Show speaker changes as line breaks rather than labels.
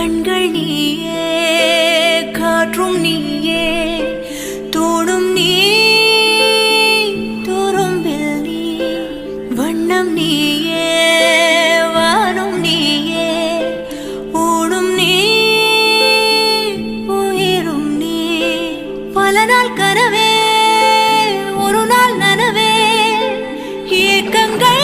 கண்கள் நீயே காற்றும் நீயே தோடும் நீ துரும்பில் நீ வண்ணம் நீயே வானும் நீயே ஊடும் நீ உயிரும் நீ. பல நாள் கனவே ஒரு நாள் நனவே ஏக்கங்கள்